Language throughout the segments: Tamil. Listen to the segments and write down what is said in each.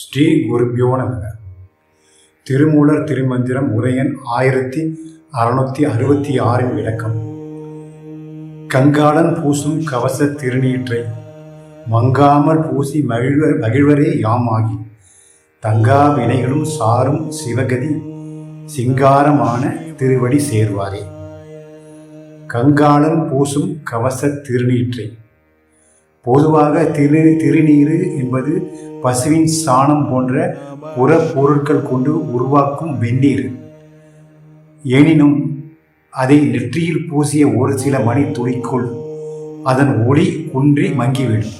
ஸ்ரீ குருபியோ நமக. திருமூலர் திருமந்திரம் உரையன் ஆயிரத்தி அறுநூத்தி அறுபத்தி ஆறின் விளக்கம். கங்காளன் பூசும் கவச திருநீற்றை மங்காமல் பூசி மகிழ்வர் மகிழ்வரே யாமாகி. தங்கா வினைகளும் சாரும் சிவகதி சிங்காரமான திருவடி சேர்வாரே. கங்காளன் பூசும் கவச திருநீற்றை பொதுவாக திரு திருநீர் என்பது பசுவின் சாணம் போன்ற புற பொருட்கள் கொண்டு உருவாக்கும் வெந்நீர். எனினும் அதை நெற்றியில் பூசிய ஒரு சில மணி துளிக்குள் அதன் ஒளி குன்றி மங்கிவிடும்.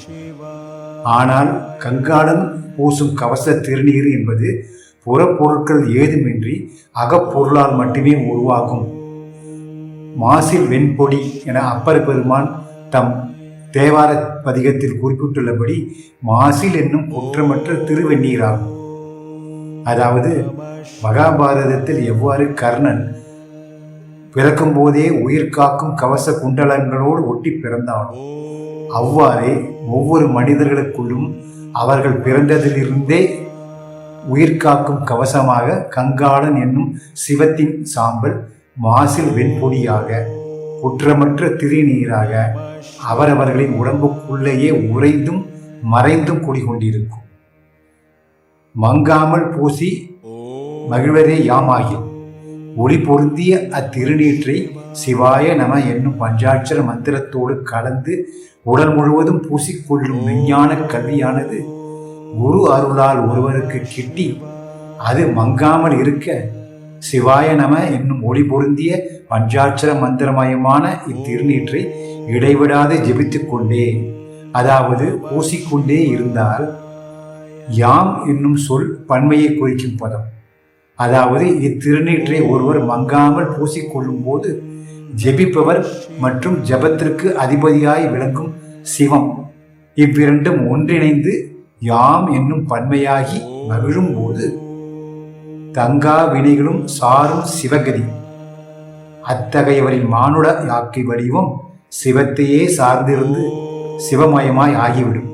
ஆனால் கங்காளன் பூசும் கவச திருநீர் என்பது புறப்பொருட்கள் ஏதுமின்றி அகப்பொருளால் மட்டுமே உருவாகும். மாசில் வெண்பொடி என அப்பர் பெருமான் தம் தேவார பதிகத்தில் குறிப்பிட்டுள்ளபடி மாசில் என்னும் குற்றமற்ற திருவெண்ணீராகும். அதாவது மகாபாரதத்தில் எவ்வாறு கர்ணன் பிறக்கும் போதே உயிர் காக்கும் கவச குண்டலங்களோடு ஒட்டி பிறந்தானோ அவ்வாறே ஒவ்வொரு மனிதர்களுக்குள்ளும் அவர்கள் பிறந்ததிலிருந்தே உயிர் காக்கும் கவசமாக கங்காளன் என்னும் சிவத்தின் சாம்பல் மாசில் வெண்பொடியாக குற்றமற்ற திருநீராக அவரவர்களின் உடம்புக்குள்ளேயே உறைந்தும் மறைந்தும் குடிகொண்டிருக்கும். மங்காமல் பூசி மகிழ்வரே யாமாகி ஒளி பொருந்திய அத்திருநீற்றை சிவாய நம என்னும் பஞ்சாட்சர மந்திரத்தோடு கலந்து உடல் முழுவதும் பூசிக்கொள்ளும் விஞ்ஞான கல்வியானது குரு அருளால் ஒருவருக்கு கிட்டி அது மங்காமல் இருக்க சிவாய நம என்னும் ஒளி பொருந்திய பஞ்சாட்சர மந்திரமயமான இத்திருநீற்றை இடைவிடாது ஜெபித்துக் கொண்டே அதாவது பூசிக்கொண்டே இருந்தால் யாம் என்னும் சொல் பன்மையை குறிக்கும் பதம். அதாவது இத்திருநீற்றை ஒருவர் மங்காமல் பூசிக்கொள்ளும் போது ஜெபிப்பவர் மற்றும் ஜபத்திற்கு அதிபதியாய் விளங்கும் சிவம். இவ்விரண்டும் ஒன்றிணைந்து யாம் என்னும் பன்மையாகி மகிழும் போது தங்கா வினைகளும் சாரும் சிவகதி. அத்தகையவரின் மானுட யாக்கை வடிவம் சிவத்தையே சார்ந்திருந்து சிவமயமாய் ஆகிவிடும்.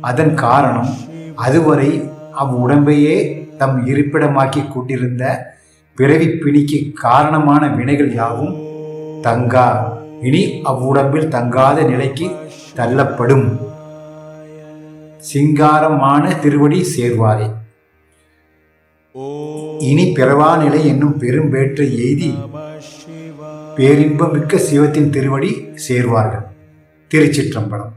அதன் காரணம் அதுவரை அவ்வுடம்பையே தம் இருப்பிடமாக்கி கொண்டிருந்த பிறவி பிணிக்கு காரணமான வினைகள் யாவும் தங்கா. இனி அவ்வுடம்பில் தங்காத நிலைக்கு தள்ளப்படும். சிங்காரமான திருவடி சேர்வாரே. இனி பிறவா நிலை என்னும் பெரும் வேற்றை எய்தி பேரின்பமிக்க சிவத்தின் திருவடி சேர்வார்கள். திருச்சிற்றம்பலம்.